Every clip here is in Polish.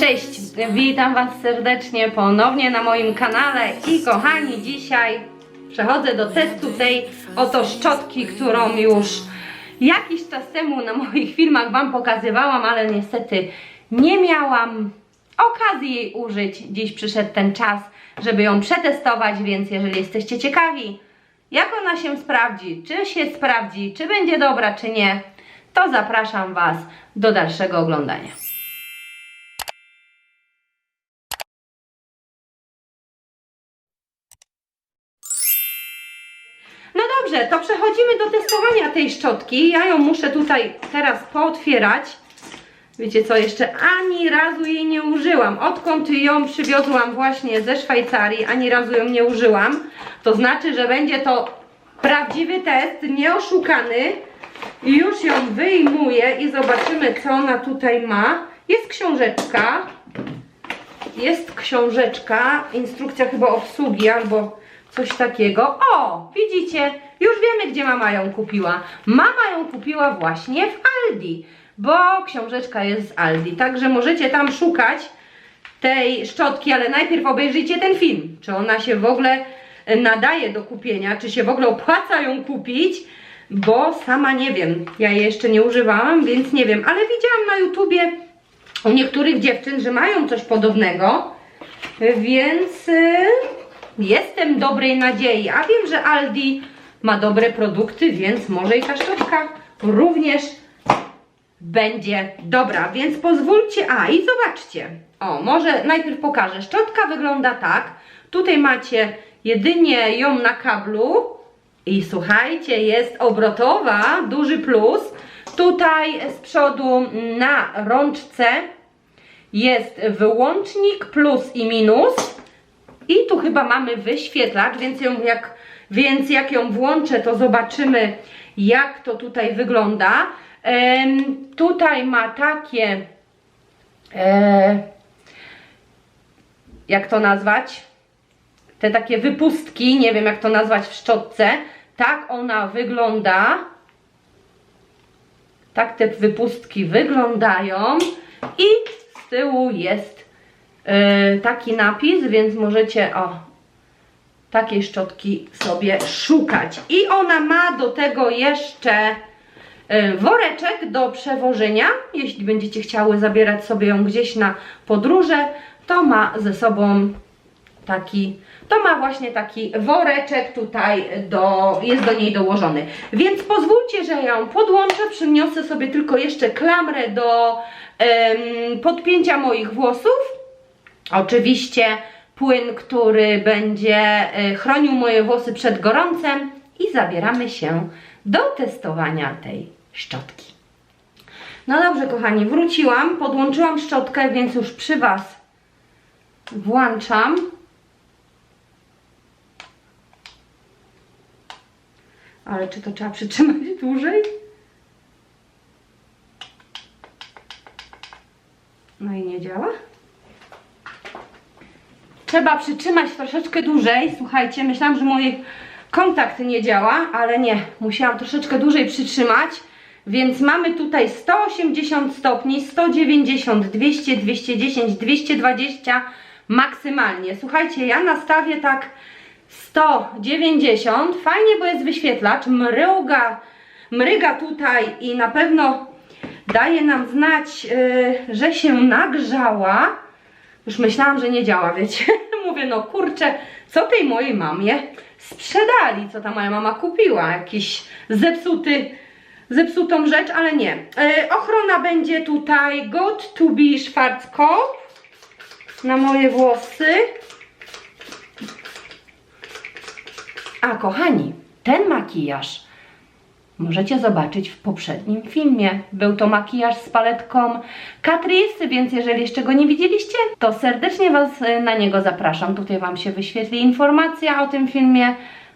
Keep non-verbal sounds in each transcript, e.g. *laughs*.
Cześć, witam Was serdecznie ponownie na moim kanale i kochani, dzisiaj przechodzę do testu tej oto szczotki, którą już jakiś czas temu na moich filmach Wam pokazywałam, ale niestety nie miałam okazji jej użyć. Dziś przyszedł ten czas, żeby ją przetestować, więc jeżeli jesteście ciekawi, jak ona się sprawdzi, czy się sprawdzi, czy będzie dobra, czy nie, to zapraszam Was do dalszego oglądania. To przechodzimy do testowania tej szczotki. Ja ją muszę tutaj teraz pootwierać. Wiecie co, jeszcze ani razu jej nie użyłam. Odkąd ją przywiozłam właśnie ze Szwajcarii, ani razu ją nie użyłam. To znaczy, że będzie to prawdziwy test, nieoszukany. Już ją wyjmuję i zobaczymy, co ona tutaj ma. Jest książeczka. Jest książeczka, instrukcja chyba obsługi albo coś takiego. O, widzicie, już wiemy, gdzie mama ją kupiła. Mama ją kupiła właśnie w Aldi, bo książeczka jest z Aldi, także możecie tam szukać tej szczotki, ale najpierw obejrzyjcie ten film, czy ona się w ogóle e, nadaje do kupienia, czy się w ogóle opłaca ją kupić, bo sama nie wiem, ja jej jeszcze nie używałam, więc nie wiem, ale widziałam na YouTubie u niektórych dziewczyn, że mają coś podobnego, więc y, jestem dobrej nadziei, a wiem, że Aldi ma dobre produkty, więc może i ta szczotka również będzie dobra, więc pozwólcie, a i zobaczcie, o może najpierw pokażę, szczotka wygląda tak, tutaj macie jedynie ją na kablu. I słuchajcie, jest obrotowa, duży plus, tutaj z przodu na rączce jest wyłącznik plus i minus i tu chyba mamy wyświetlacz, więc, ją jak, więc jak ją włączę, to zobaczymy jak to tutaj wygląda. Em, tutaj ma takie e, jak to nazwać? Te takie wypustki, nie wiem jak to nazwać w szczotce. Tak ona wygląda. Tak te wypustki wyglądają i z tyłu jest taki napis, więc możecie o takiej szczotki sobie szukać. I ona ma do tego jeszcze yy, woreczek do przewożenia. Jeśli będziecie chciały zabierać sobie ją gdzieś na podróże, to ma ze sobą taki, to ma właśnie taki woreczek tutaj, do, jest do niej dołożony. Więc pozwólcie, że ją podłączę, przyniosę sobie tylko jeszcze klamrę do podpięcia moich włosów. Oczywiście płyn, który będzie e, chronił moje włosy przed gorącem i zabieramy się do testowania tej szczotki. No dobrze kochani, wróciłam, podłączyłam szczotkę, więc już przy Was włączam. Ale czy to trzeba przytrzymać *laughs* dłużej? No i nie działa. Trzeba przytrzymać troszeczkę dłużej. Słuchajcie, myślałam, że mój kontakt nie działa, ale nie. Musiałam troszeczkę dłużej przytrzymać. Więc mamy tutaj 180 stopni, 190, 200, 210, 220 maksymalnie. Słuchajcie, ja nastawię tak 190. Fajnie, bo jest wyświetlacz. Mryga, mryga tutaj i na pewno daje nam znać, yy, że się nagrzała. Już myślałam, że nie działa, wiecie. *laughs* Mówię, no kurczę, co tej mojej mamie sprzedali, co ta moja mama kupiła. Jakiś zepsuty, zepsutą rzecz, ale nie. Yy, ochrona będzie tutaj Got to be Schwarzkopf na moje włosy. A kochani, ten makijaż możecie zobaczyć w poprzednim filmie. Był to makijaż z paletką Catrice, więc jeżeli jeszcze go nie widzieliście, to serdecznie Was na niego zapraszam. Tutaj Wam się wyświetli informacja o tym filmie,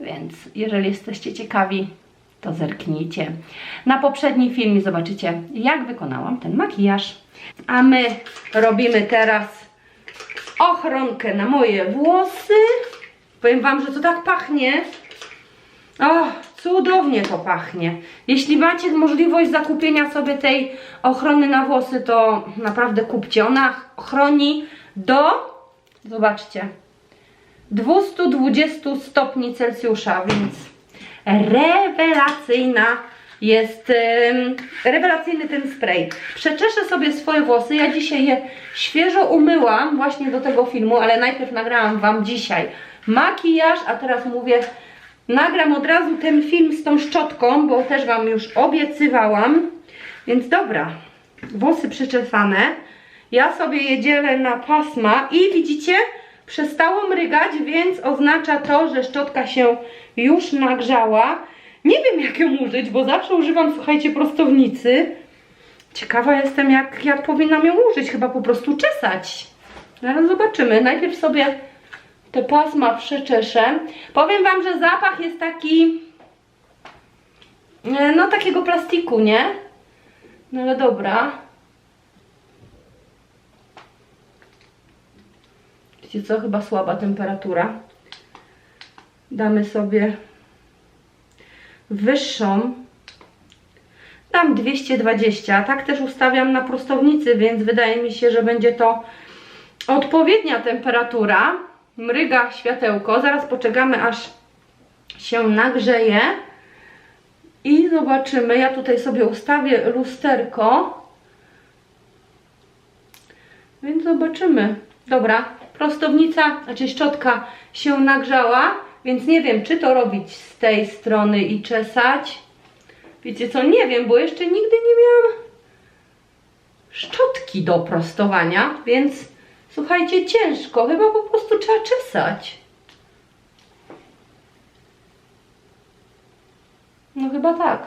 więc jeżeli jesteście ciekawi, to zerknijcie. Na poprzednim filmie zobaczycie, jak wykonałam ten makijaż. A my robimy teraz ochronkę na moje włosy. Powiem Wam, że to tak pachnie. O, Cudownie to pachnie. Jeśli macie możliwość zakupienia sobie tej ochrony na włosy, to naprawdę kupcie. Ona chroni do, zobaczcie, 220 stopni Celsjusza, więc rewelacyjna jest, rewelacyjny ten spray. Przeczeszę sobie swoje włosy, ja dzisiaj je świeżo umyłam właśnie do tego filmu, ale najpierw nagrałam Wam dzisiaj makijaż, a teraz mówię, nagram od razu ten film z tą szczotką, bo też Wam już obiecywałam. Więc dobra, włosy przyczesane. Ja sobie je dzielę na pasma i widzicie, przestało mrygać, więc oznacza to, że szczotka się już nagrzała. Nie wiem jak ją użyć, bo zawsze używam, słuchajcie, prostownicy. Ciekawa jestem jak, jak powinnam ją użyć, chyba po prostu czesać. Zaraz zobaczymy. Najpierw sobie te pasma przeczeszę. Powiem Wam, że zapach jest taki, e, no takiego plastiku, nie? No ale dobra. Wiecie co? Chyba słaba temperatura. Damy sobie wyższą. Dam 220. Tak też ustawiam na prostownicy, więc wydaje mi się, że będzie to odpowiednia temperatura. Mryga światełko. Zaraz poczekamy, aż się nagrzeje. I zobaczymy. Ja tutaj sobie ustawię lusterko. Więc zobaczymy. Dobra, prostownica, znaczy szczotka się nagrzała, więc nie wiem, czy to robić z tej strony i czesać. Wiecie co, nie wiem, bo jeszcze nigdy nie miałam szczotki do prostowania, więc słuchajcie, ciężko, chyba po prostu trzeba czesać. No chyba tak.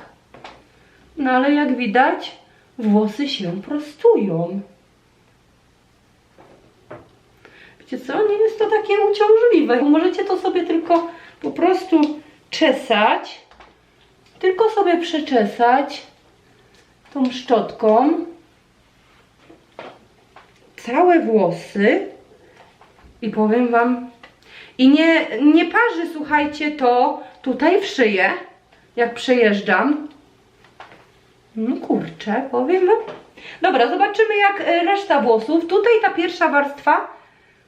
No ale jak widać, włosy się prostują. Wiecie co, nie jest to takie uciążliwe. Możecie to sobie tylko po prostu czesać. Tylko sobie przeczesać tą szczotką całe włosy i powiem Wam i nie, nie parzy, słuchajcie, to tutaj w szyję, jak przejeżdżam. No kurczę, powiem Wam. Dobra, zobaczymy jak e, reszta włosów. Tutaj ta pierwsza warstwa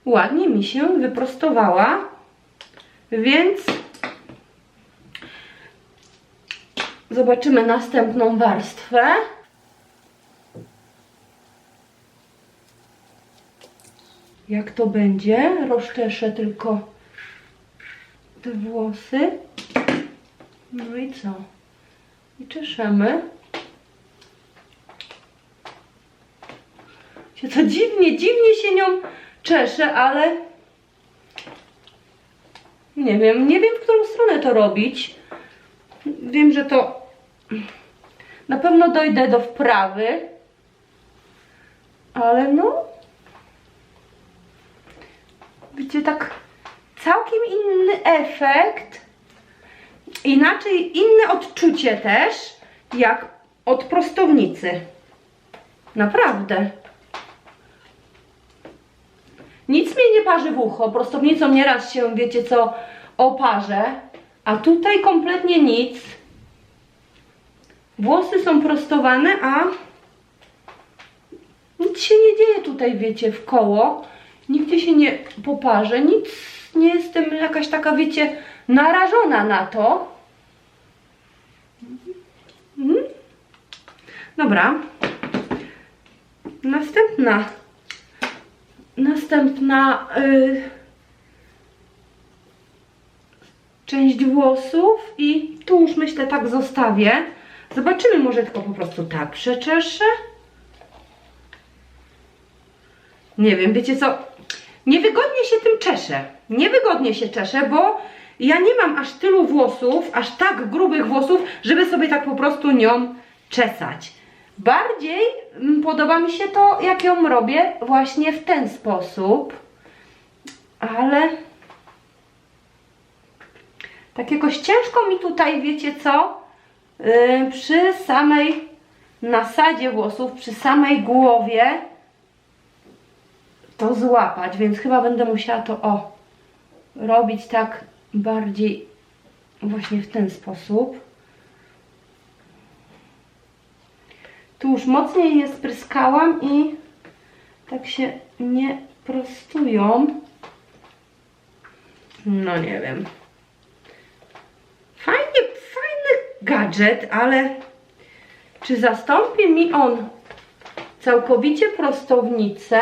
ładnie mi się wyprostowała, więc zobaczymy następną warstwę. Jak to będzie? Rozczeszę tylko te włosy. No i co? I czeszemy. Się to dziwnie, dziwnie się nią czeszę, ale nie wiem, nie wiem w którą stronę to robić. Wiem, że to na pewno dojdę do wprawy, ale no widzicie, tak całkiem inny efekt, inaczej, inne odczucie też, jak od prostownicy. Naprawdę. Nic mnie nie parzy w ucho, prostownicą nieraz się, wiecie co, oparzę, a tutaj kompletnie nic. Włosy są prostowane, a nic się nie dzieje tutaj, wiecie, w koło. Nigdzie się nie poparzę, nic, nie jestem jakaś taka, wiecie, narażona na to. Mhm. Dobra. Następna następna y, część włosów i tu już myślę tak zostawię. Zobaczymy, może tylko po prostu tak przeczeszę. Nie wiem, wiecie co? Niewygodnie się tym czeszę. Niewygodnie się czeszę, bo ja nie mam aż tylu włosów, aż tak grubych włosów, żeby sobie tak po prostu nią czesać. Bardziej mm, podoba mi się to, jak ją robię właśnie w ten sposób. Ale tak jakoś ciężko mi tutaj, wiecie co, yy, przy samej nasadzie włosów, przy samej głowie to złapać, więc chyba będę musiała to o robić tak bardziej właśnie w ten sposób. Tu już mocniej je spryskałam i tak się nie prostują. No nie wiem. Fajnie, fajny gadżet, ale czy zastąpi mi on całkowicie prostownicę?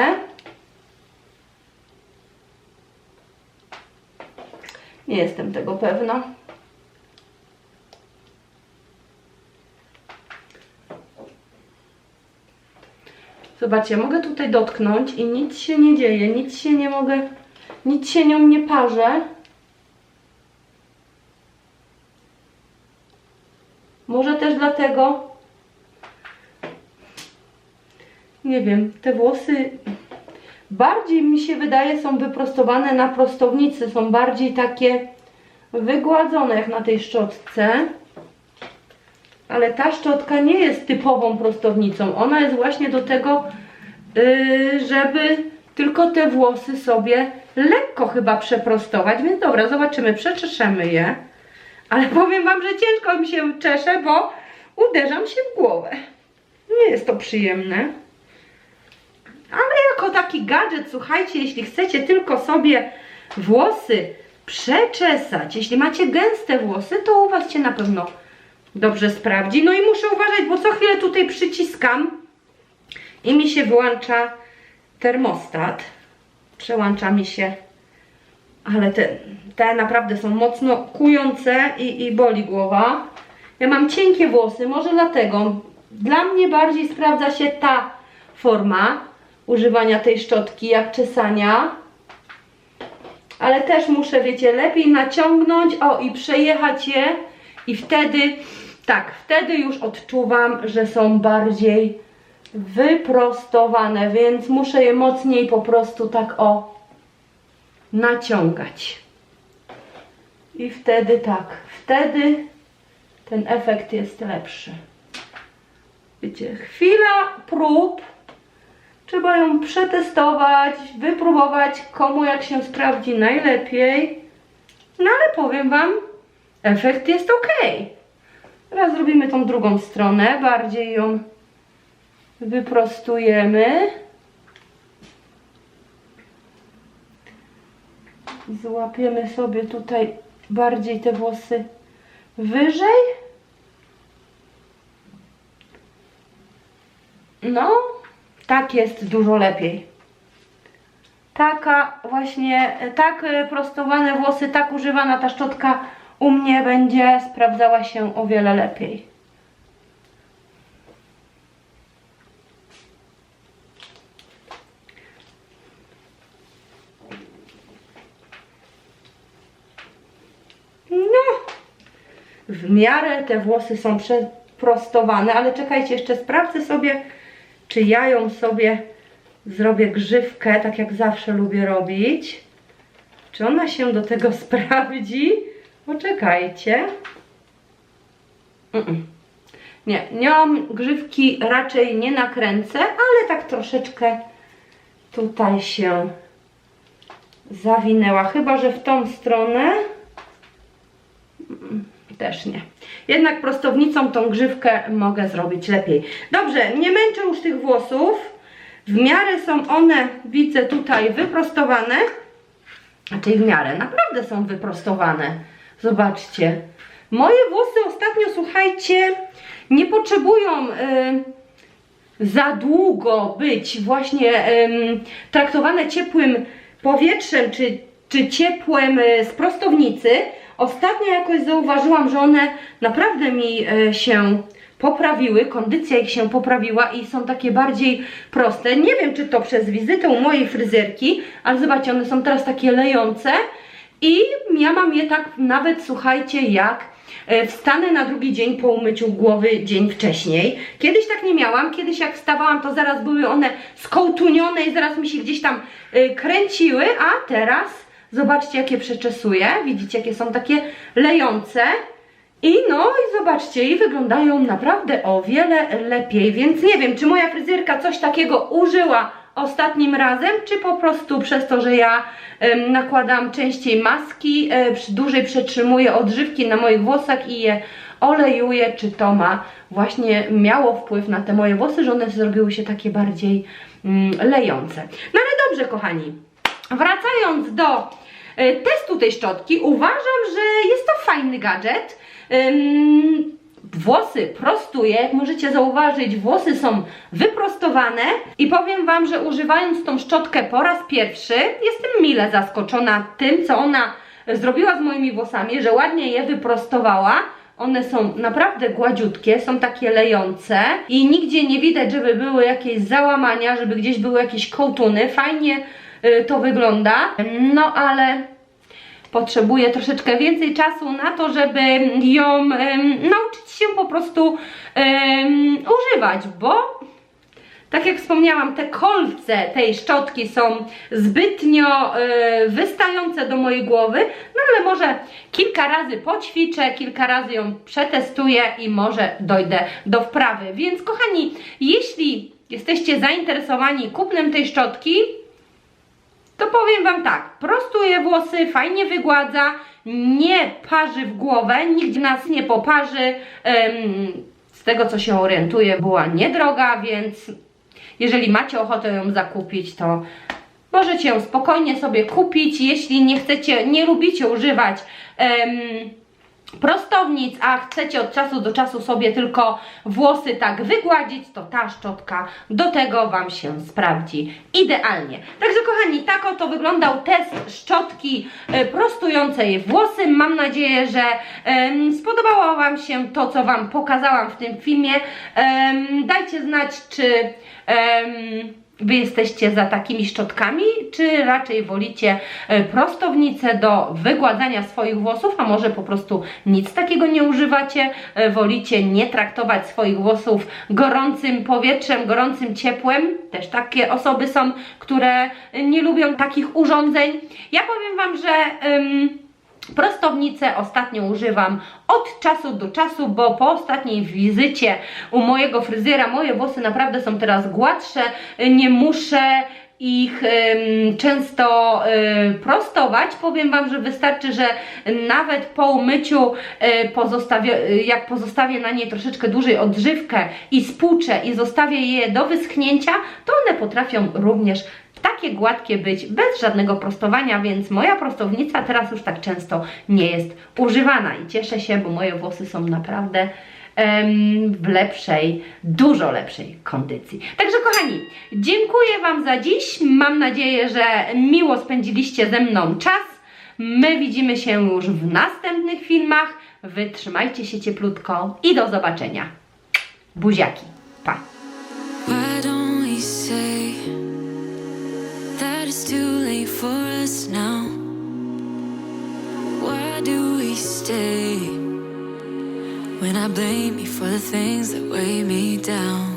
Nie jestem tego pewna. Zobaczcie, mogę tutaj dotknąć i nic się nie dzieje, nic się nie mogę, nic się nią nie parzę. Może też dlatego, nie wiem, te włosy bardziej mi się wydaje są wyprostowane na prostownicy, są bardziej takie wygładzone jak na tej szczotce. Ale ta szczotka nie jest typową prostownicą. Ona jest właśnie do tego, yy, żeby tylko te włosy sobie lekko chyba przeprostować. Więc dobra, zobaczymy, przeczeszemy je. Ale *laughs* powiem Wam, że ciężko mi się czesze, bo uderzam się w głowę. Nie jest to przyjemne. Ale jako taki gadżet, słuchajcie, jeśli chcecie tylko sobie włosy przeczesać, jeśli macie gęste włosy, to u Was się na pewno dobrze sprawdzi. No i muszę uważać, bo co chwilę tutaj przyciskam i mi się wyłącza termostat. Przełącza mi się, ale te, te naprawdę są mocno kujące i, i boli głowa. Ja mam cienkie włosy, może dlatego. Dla mnie bardziej sprawdza się ta forma używania tej szczotki, jak czesania. Ale też muszę, wiecie, lepiej naciągnąć, o i przejechać je i wtedy, tak, wtedy już odczuwam, że są bardziej wyprostowane, więc muszę je mocniej po prostu tak o naciągać. I wtedy tak, wtedy ten efekt jest lepszy. Wiecie, chwila prób, trzeba ją przetestować, wypróbować komu jak się sprawdzi najlepiej. No ale powiem Wam, efekt jest ok. Teraz zrobimy tą drugą stronę, bardziej ją wyprostujemy. Złapiemy sobie tutaj bardziej te włosy wyżej. No, tak jest dużo lepiej. Taka właśnie, tak e, prostowane włosy, tak używana ta szczotka u mnie będzie sprawdzała się o wiele lepiej. No, w miarę te włosy są przeprostowane, ale czekajcie, jeszcze sprawdzę sobie, czy ja ją sobie zrobię grzywkę, tak jak zawsze lubię robić. Czy ona się do tego *laughs* sprawdzi? Poczekajcie. Nie, nią grzywki raczej nie nakręcę, ale tak troszeczkę tutaj się zawinęła. Chyba, że w tą stronę też nie. Jednak prostownicą tą grzywkę mogę zrobić lepiej. Dobrze, nie męczę już tych włosów. W miarę są one, widzę tutaj, wyprostowane. Znaczy w miarę, naprawdę są wyprostowane. Zobaczcie. Moje włosy ostatnio, słuchajcie, nie potrzebują y, za długo być właśnie traktowane ciepłym powietrzem, czy, czy ciepłem y, z prostownicy. Ostatnio jakoś zauważyłam, że one naprawdę mi y, się poprawiły, kondycja ich się poprawiła i są takie bardziej proste. Nie wiem, czy to przez wizytę u mojej fryzjerki, ale zobaczcie, one są teraz takie lejące i ja mam je tak nawet, słuchajcie, jak e, wstanę na drugi dzień po umyciu głowy dzień wcześniej. Kiedyś tak nie miałam, kiedyś jak wstawałam, to zaraz były one skołtunione i zaraz mi się gdzieś tam e, kręciły, a teraz zobaczcie, jakie przeczesuję. Widzicie, jakie są takie lejące. I no i zobaczcie, i wyglądają naprawdę o wiele lepiej, więc nie wiem, czy moja fryzjerka coś takiego użyła ostatnim razem, czy po prostu przez to, że ja nakładam częściej maski, y, dłużej przetrzymuję odżywki na moich włosach i je olejuję, czy to ma właśnie miało wpływ na te moje włosy, że one zrobiły się takie bardziej mm, lejące. No ale dobrze, kochani. Wracając do testu tej szczotki, uważam, że jest to fajny gadżet. Włosy prostuję, jak możecie zauważyć, włosy są wyprostowane i powiem Wam, że używając tą szczotkę po raz pierwszy, jestem mile zaskoczona tym, co ona zrobiła z moimi włosami, że ładnie je wyprostowała. One są naprawdę gładziutkie, są takie lejące i nigdzie nie widać, żeby były jakieś załamania, żeby gdzieś były jakieś kołtuny. Fajnie to wygląda, no ale potrzebuje troszeczkę więcej czasu na to, żeby ją em, nauczyć się po prostu em, używać, bo tak jak wspomniałam, te kolce tej szczotki są zbytnio e, wystające do mojej głowy, no ale może kilka razy poćwiczę, kilka razy ją przetestuję i może dojdę do wprawy. Więc kochani, jeśli jesteście zainteresowani kupnem tej szczotki, to powiem Wam tak, prostuje włosy, fajnie wygładza, nie parzy w głowę, nigdzie nas nie poparzy. Z tego co się orientuję, była niedroga, więc jeżeli macie ochotę ją zakupić, to możecie ją spokojnie sobie kupić. Jeśli nie chcecie, nie lubicie używać em, prostownic, a chcecie od czasu do czasu sobie tylko włosy tak wygładzić, to ta szczotka do tego Wam się sprawdzi idealnie. Także kochani, tak oto wyglądał test szczotki e, prostującej włosy. Mam nadzieję, że spodobało Wam się to, co Wam pokazałam w tym filmie. Dajcie znać, czy... Wy jesteście za takimi szczotkami, czy raczej wolicie e, prostownicę do wygładzania swoich włosów, a może po prostu nic takiego nie używacie, e, wolicie nie traktować swoich włosów gorącym powietrzem, gorącym ciepłem. Też takie osoby są, które nie lubią takich urządzeń. Ja powiem Wam, że... ym, Prostownicę ostatnio używam od czasu do czasu, bo po ostatniej wizycie u mojego fryzjera moje włosy naprawdę są teraz gładsze, nie muszę ich em, często em, prostować. Powiem Wam, że wystarczy, że nawet po umyciu e, pozostawię, jak pozostawię na niej troszeczkę dłużej odżywkę i spłuczę i zostawię je do wyschnięcia, to one potrafią również takie gładkie być bez żadnego prostowania, więc moja prostownica teraz już tak często nie jest używana i cieszę się, bo moje włosy są naprawdę w lepszej, dużo lepszej kondycji. Także kochani, dziękuję Wam za dziś. Mam nadzieję, że miło spędziliście ze mną czas. My widzimy się już w następnych filmach. Wytrzymajcie się cieplutko i do zobaczenia. Buziaki. Too late for us now? Why do we stay when I blame you for the things that weigh me down?